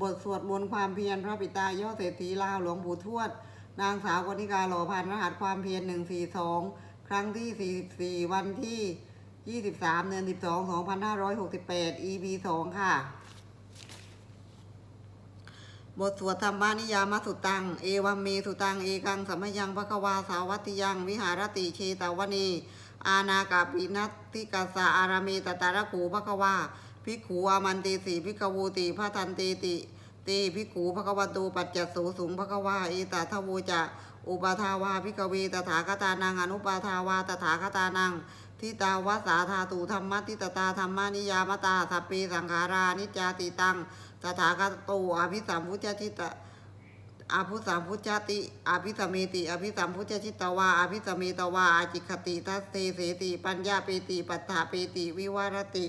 บทสวดมนต์ความเพียรพระปิตายอดเศรษฐีลาวหลวงปู่ทวด นางสาวกนิกาหล่อพันรหัสความเพียรหนึ่งสี่สองครั้งที่สี่สี่วันที่ยี่สิบสามเดือนสิบสองสองพันห้าร้อยหกสิบแปด EP สองค่ะ บทสวดธรรมานิยามสุตัง เอวัมเมสุตัง เอกังสัมมยังพระควาสาวัติยัง วิหารติเชตาวนีอาณากาปินัตติกัสสะอารามีตตาระขูพระควา ภิกขูอามันติสีภิกขวูติพระทันติติตีภิกขูพระควตูปัจจสูสูงพระควาเอตาทวูจะอุปทาวาภิกวีตถาคตานังอนุปาทาวาตถาคตานังทิตาวสาธาตุธรรมทิตตาธรรมานิยามตาสัพปีสังขารานิจจาติตังตถาคตตูอภิสัมพุจจิตะอาภิสัมพุจติอาภิสมเมติอาภิสัมพุจจิตวาอาภิสมเมตวาอาจิคติทัสเตเสติ ปัญญาเปติปัฏฐาเปติ วิวารติ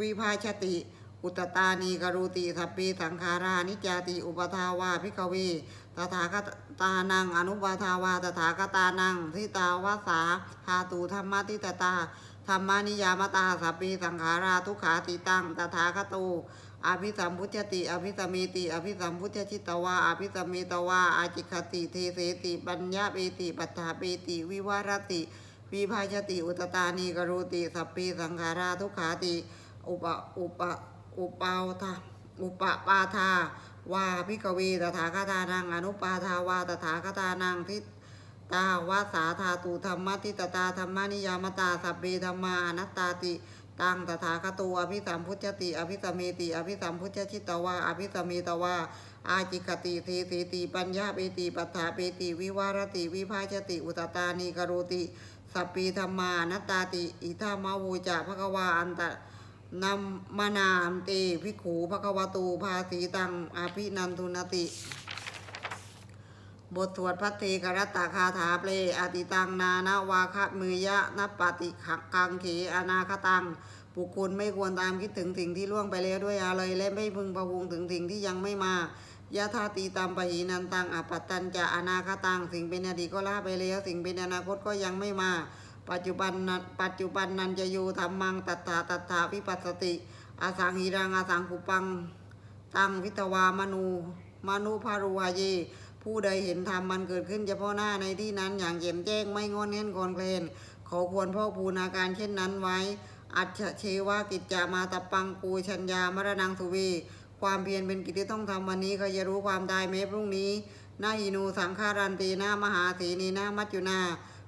วิภาชติอุตตานีกรุติสัพปีสังขารานิจจาติอุปทาวาพิกเวตถาคตานังอนุปทาวาตถาคตานังทิตาวาสาหาตูธรรมติตตาธรรมานิยามตาสัพปีสังขาราทุขาติตังตถาคตูอภิสัมพุจติ อภิสมเมติ อภิสัมพุจจิตวา อภิสมเมตวา อาจิคติเทเสติ ปัญญาเปติปัฏฐาเปติ วิวารติวิภาชติ อุตตานีกรุติ สัพปีสังขาราทุขาติ อุปอุปอุปาวทาอุปปาทาวาพิกเวตถาคตานังอนุปาทาวาตถาคตานังทิตาวาสาธาตุธรรมทิตตาธรรมนิยามตาสัพเพธรรมานัตตาติตังตถาคตูอภิสัมพุจติ อภิสัมเมติ อภิสัมพุจชิตวาอภิสัมเมตวาอาจิกติเทเสติ ปัญญาเปติปัฏฐาเปติ วิวารติ วิภาชติ อุตตานีกรุติ สัพปีธรรมานัตตาติ อิทามาวูจะภควาอันตะ นัมานามเตภิขูภควตูภาสีตังอภินันทุนติ บทสวดพัทเทกรัตตาคาถาเปลอติตังนานาวาคะมือยะนปฏิขักกังเขอนาคตังบุคคลไม่ควรตามคิดถึงสิ่งที่ล่วงไปแล้วด้วยอะไรและไม่พึงพะวงถึงสิ่งที่ยังไม่มายะธาตีตามปหีนันตังอปัตตัญจะอนาคตังสิ่งเป็นอดีตก็ละไปแล้ว สิ่งเป็นอนาคตก็ยังไม่มา ปัจจุบันนั้นปัจจุบันนันจะอยู่ธรรมังตัตถาตัตถาวิปัสสติอาสังหิรังอาสังขุปัง ตังวิตวามนูมนุภารุวาเย ผู้ใดเห็นธรรมมันเกิดขึ้นเฉพาะหน้าในที่นั้นอย่างแจ่มแจ้งไม่งอนเง้นกอนเคลนขอควรพ่อพูนาการเช่นนั้นไว้ อัจเชวากิจจามาตปังกูชัญญามรณังสุวีความเพียรเป็นกิจที่ต้องทำวันนี้ก็จะรู้ความตายแม้พรุ่งนี้นาหินูสังฆารันตีนามหาสีนีนามัจจุนา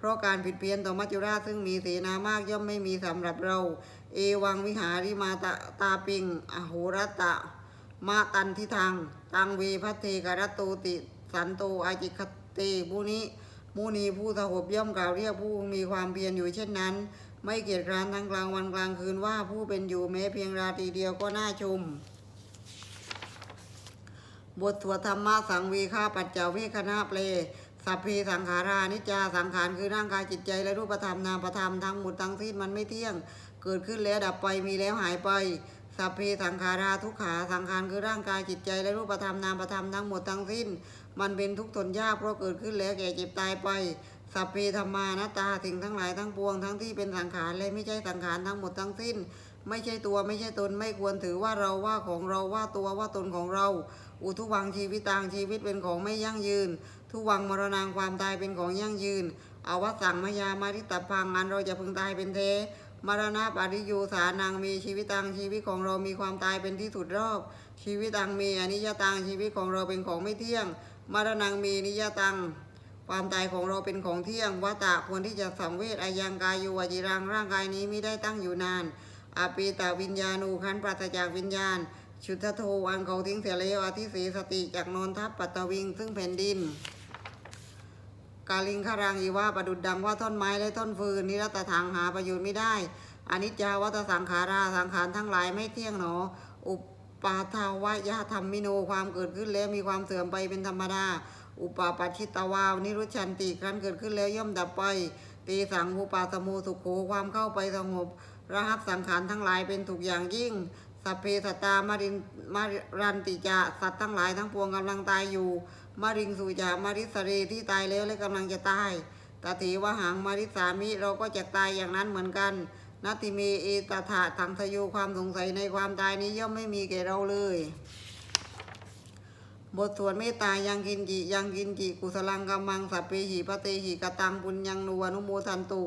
เพราะการผิดเพี้ยนต่อมัจจุราชซึ่งมีเสนามากย่อมไม่มีสำหรับเรา เอวังวิหาริมาตะตาปิง อโหรตะ มาตันทิทางตังเวพัทเทกรตูติ สันโตอาจิคเตมุนิมุนีผู้สหบย่อมกล่าวเรียกผู้มีความเพียรอยู่เช่นนั้น ไม่เกียจคร้านทั้งกลางวันกลางคืนว่าผู้เป็นอยู่แม้เพียงราตรีเดียวก็น่าชมบทสวดธรรมะสังวีฆาปัจเจาเวคณะเปล สัพเพสังขารานิจจาสังขารคือร่างกายจิตใจและรูปธรรมนามธรรมทั้งหมดทั้งสิ้นมันไม่เที่ยง เกิดขึ้นแล้วดับไปมีแล้วหายไปสัพเพสังขาราทุกขาสังขารคือร่างกายจิตใจและรูปธรรมนามธรรมทั้งหมดทั้งสิ้น มันเป็นทุกข์ทนยากเพราะเกิดขึ้นแล้วแก่เจ็บตายไปสัพเพธรรมานาตาสิ่งทั้งหลายทั้งปวงทั้งที่เป็นสังขารและไม่ใช่สังขารทั้งหมดทั้งสิ้น ไม่ใช่ตัวไม่ใช่ตนไม่ควรถือว่าเราว่าของเราว่าตัวว่าตนของเรา อุทุวังชีวิตต่างชีวิตเป็นของไม่ยั่งยืน ทุวังมรณงความตายเป็นของยั่งยืนอวสังมยามาริตพังอันเราจะพึงตายเป็นเทมรณะปริยูสานังมีชีวิตตังชีวิตของเรามีความตายเป็นที่สุดรอบ ชีวิตตังมีอนิจจตังชีวิตของเราเป็นของไม่เที่ยง มรณังมีนิยตัง ความตายของเราเป็นของเที่ยงวัตะควรที่จะสังเวชอายังกายุวจิรังร่างกายนี้ไม่ได้ตั้งอยู่นานอาปีตาวิญญาณูขันปราศจากวิญญาณ ชุทโทอันเขาทิ้งเสียแล้วอธิสีสติจากนนทัพปัตตวิงซึ่งแผ่นดิน กาลิงคารังอีว่าประดุดดังว่าท่อนไม้และท่อนฟืนนิรัตถังหาประโยชน์ไม่ได้อนิจจาวัตสังขาราสังขารทั้งหลายไม่เที่ยงหนอ อุปาทาวายะธรรมมิโนความเกิดขึ้นแล้วมีความเสื่อมไปเป็นธรรมดา อุปาปัชิตวาวนิรุชันติครั้นเกิดขึ้นแล้วย่อมดับไป ตีสังอุปาสมูสุขโขความเข้าไปสงบระหับสังขารทั้งหลายเป็นถูกอย่างยิ่งสัพเพสัตตามารินมารันติจะสัตว์ทั้งหลายทั้งปวงกำลังตายอยู่ มาริงสุจามาริสเรที่ตายแล้วและกำลังจะตายตถีวหังมาริสามิเราก็จะตายอย่างนั้นเหมือนกันนัตติเมเอตถาทังทโยความสงสัยในความตายนี้ย่อมไม่มีแก่เราเลย บทสวดเมตตายังกินจิยังกินจิกุสลังกัมมังสัพเพหิปเตหิกตังปุญญังนุวนุโมทันตุ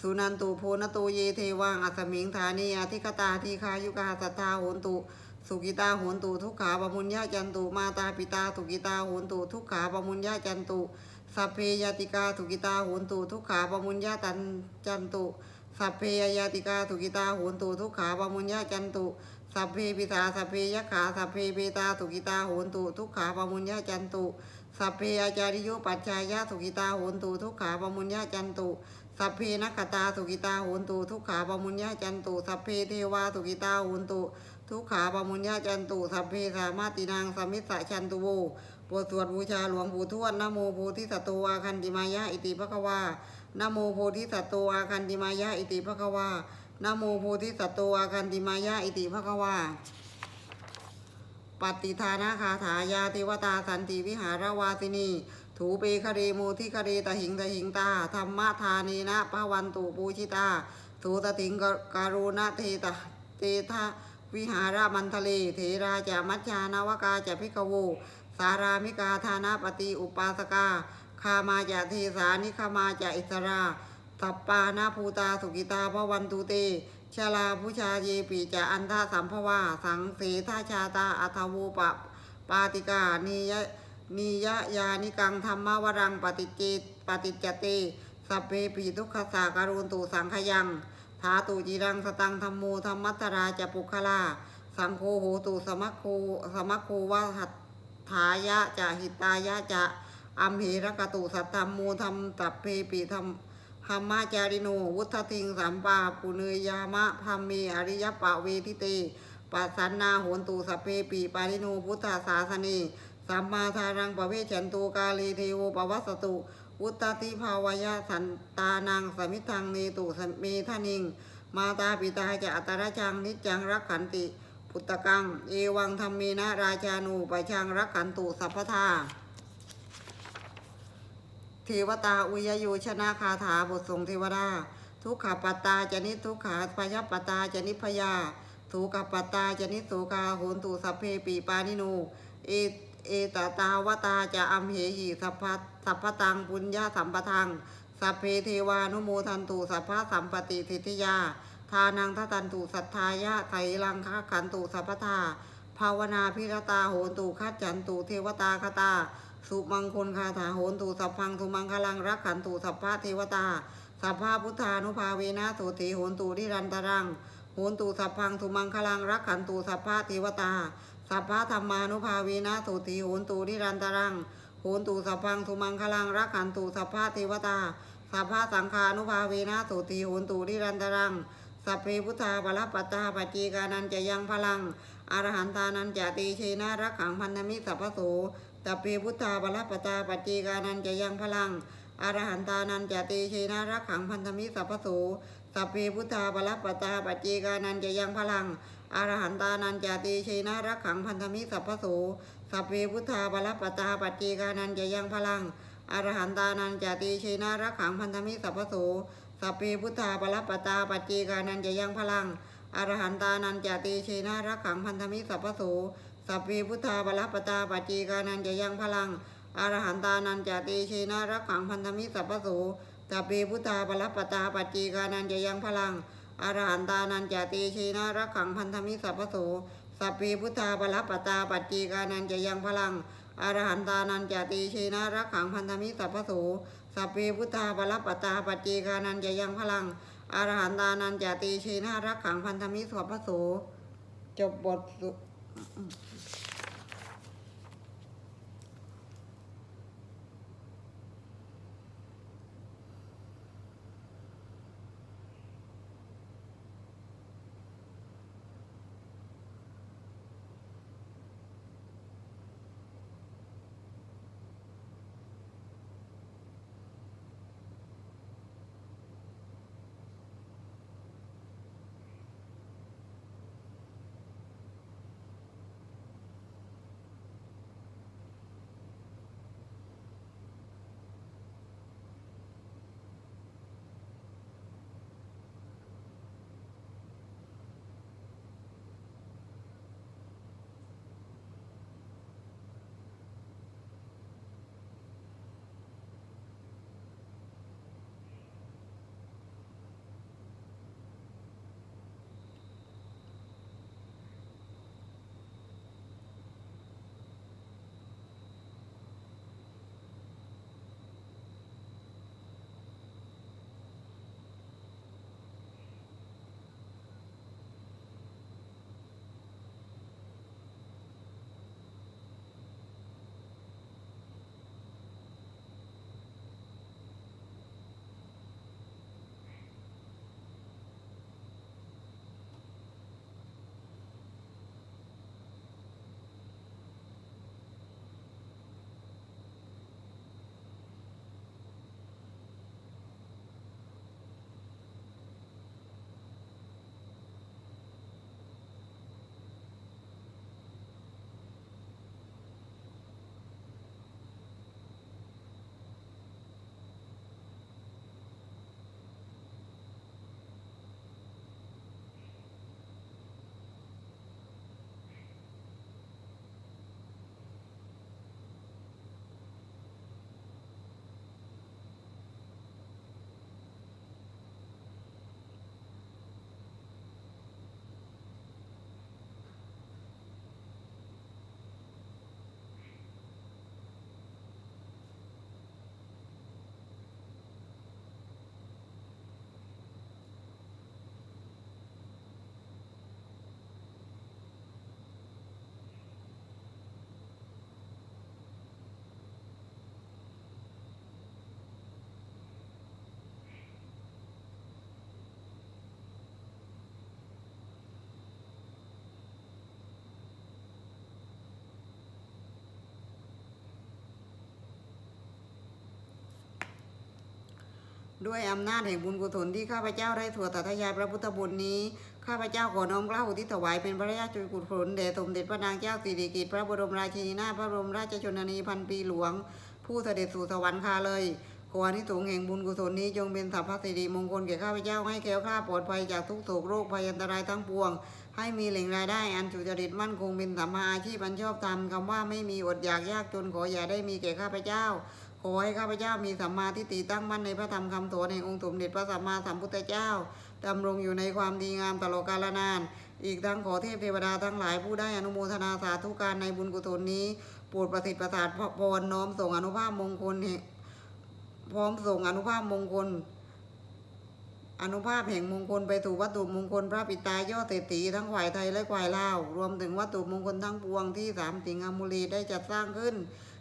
สุนันตุโพนตุเยเทวังอัสมิงฐานีอธิกตาทีคายุกาสัทธาโหนตุ สุกิตาโหนตุทุกขาปมุญญาจันตุมาตาปิตาสุกิตาโหนตุทุกขาปมุญญาจันตุสัพเพยติกาสุกิตาโหนตุทุกขาปมุญญาตันจันตุสัพเพยติกาสุกิตาโหนตุทุกขาปมุญญาจันตุสัพเพปิตาสัพเพยขาสัพเพเบตาสุกิตาโหนตุทุกขาปมุญญาจันตุสัพเพอาจาริโยปัจจายะสุกิตาโหนตุทุกขาปมุญญาจันตุสัพเพนักตาสุกิตาโหนตุทุกขาปมุญญาจันตุสัพเพเทวาสุกิตาโหนตุ ทุกขาปมุญญาจันตุสัพเพสามาตินางสมิสสะชันตุโวบทสวดบูชาหลวงปู่ทวดนโมโพธิสัตว์อาคันติมายะอิติภควานโมโพธิสัตว์อาคันติมายะอิติภควานโมโพธิสัตว์อาคันติมายะอิติภควาปฏิทานาคาถายาเทวตาสันติวิหารวาสินี ถูเปคเรโมทิคเรตหิงตหิงตาธรรมทานีนะพระวันตุปูชิตาสูตติงการุณเทตเตทะ วิหารมันทะเล เถราจะมัจจานาวกาจะพิกโว สารามิกาธานาปฏิอุปาสกาคามาจะเทสานิคามาจะอิสราสัปปานาภูตาสุกิตาพระวันตุเตชาลาผู้ชาเยปีจะอันทาสัมภวาสังเสทาชาตาอัทวูปะปาติกานิยะนิยะยานิกังธรรมวรังปฏิเจตปฏิจเตสัพเพปีทุกขสาการุนตุสังขยังาตุจิรังสตังธรรมโมธรรมัตราจะปุคลา สังโฆโหตุสมัคโคสมัคโควะหัตถายะจะหิตายะจะอัมเหรกตุสัตธรรมโมธรรมตัพเพปีธรรมธรรมาจาริโนวุฒทิงสัมปาปุเนยยามะพัมเมอริยปะเวทิเตปัสสันนาโหนตุสพเพปีปาริโนพุทธศาสนี สัมมาทารังปะเวชันตุกาลีเทโวปวัสสตุวุตติภาวายะสันตานังสมิทังเนตุสเมทานิง มาตาปิตาจะอัตระจังนิจังรักขันติ พุตกัง เอวังธรรมีนะราชานูปชังรักขันตุสัพพทาเทวตาอุยโยชนะคาถาบททรงเทวดา ทุกขปตาจนิทุกขาพยปตาจนิพยาสุขปตตาจนิสุกาโหนตุสัพเพปีปานิโนเอ เอตตาวตาจะอัมเหหิสัพพะสัพพตังปุญญาสัมปทัง สัพเพเทวานุโมทันตุสัพพะสัมปติทิทธิยา ทานังทัตันตุสัทธายะไขลังคะขันตุสัพพทาภาวนาพิรตาโหนตุคัจจันตุเทวตาคตา สุมังคลคาถาโหนตุสัพพังสุมังคลังรักขันตุสัพพะเทวตา สัพพะพุทธานุภาเวนะโสติโหนตุนิรันตรังโหนตุสัพพังสุมังคลังรักขันตุสัพพะเทวตา สัพพะธรรมานุภาเวนะโสติโหนตุนิรันตรังโหนตุสัพพังสุมังคลังรักขันตุสัพพะเทวตาสัพพะสังฆานุภาเวนะโสติโหนตุนิรันตรังสัพเพพุทธาปรัปปัตตาปัจจีกานันจะยังพลังอรหันตานันจะตีเชนะรักขังพันธมิสัพพโสตัพเพพุทธาบลปตาปัจจีกานันจะยังพลังอรหันตานันจะตีเชนะรักขังพันธมิสัพพโส สัพเพพุทธาบลปตาปัจจีกานันจะยังพลังอรหันตานันจะตีเชนะรักขังพันธมิสัพพโสสัพเพพุทธาบลปตาปัจจีกานันจะยังพลังอรหันตานันจะตีเชนะรักขังพันธมิสัพพโสสัพเพพุทธาบลปตาปัจจีกานันจะยังพลังอรหันตานันจะตีเชนะรักขังพันธมิสัพพโสสัพเพพุทธาบลปตาปัจจีกานันจะยังพลังอรหันตานันจะตีเชนะรักขังพันธมิสัพพโส สัพเพพุทธาบลปตาปัจจีกานันจะยังพลังอรหันตานันจะตีเชนะรักขังพันธมิสัพพโสสัพเพพุทธาบลปตาปัจจีกานันจะยังพลังอรหันตานันจะตีเชนะรักขังพันธมิสัพพโสสัพเพพุทธาบลปตาปัจจีกานันจะยังพลังอรหันตานันจะตีเชนะรักขังพันธมิสัพพโสจบบท ด้วยอำนาจแห่งบุญกุศลที่ข้าพเจ้าได้สวดตัทยายพระพุทธบุญนี้ ข้าพเจ้าขอน้อมเกล้าอุทิศถวายเป็นพระราชกุศลแด่สมเด็จพระนางเจ้าสิริกิติ์พระบรมราชินีนาถพระบรมราชชนนีพันปีหลวง ผู้เสด็จสู่สวรรคาเลยขออนิสงส์แห่งบุญกุศลนี้จงเป็นสัพพสิริมงคลแก่ข้าพเจ้าให้แคล้วคลาปลอดภัยจากทุกโศกโรคภัยอันตรายทั้งปวง ให้มีแหล่งรายได้อันสุจริตมั่นคงเป็นสัมมาอาชีพอันชอบธรรมคำว่าไม่มีอดอยากยากจนขออย่าได้มีแก่ข้าพเจ้า ขอให้ข้าพเจ้ามีสัมมาทิฏฐิตั้งมั่นในพระธรรมคำสอนแห่งองค์สมเด็จพระสัมมาสัมพุทธเจ้าดำรงอยู่ในความดีงามตลอดกาลนาน อีกทั้งขอเทพเทวดาทั้งหลายผู้ได้อนุโมทนาสาธุการในบุญกุศลนี้โปรดประสิทธิ์ประสาทพรน้อมส่งอนุภาพมงคลแห่งพร้อมส่งอนุภาพมงคล อนุภาพแห่งมงคลไปสู่วัตถุมงคลพระปิตายอดเศรษฐีทั้งฝ่ายไทยและฝ่ายลาว รวมถึงวัตถุมงคลทั้งปวงที่สามสิงหมุรีได้จัดสร้างขึ้น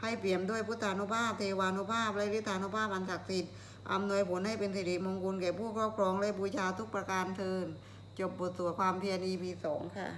ให้เปี่ยมด้วยพุทธานุภาพเทวานุภาพและฤทธานุภาพอันศักดิ์สิทธิ์อำนวยผลให้เป็นสิริมงคลแก่ผู้ครอบครองและบูชาทุกประการเทินจบบทสวดความเพียร EP สองค่ะ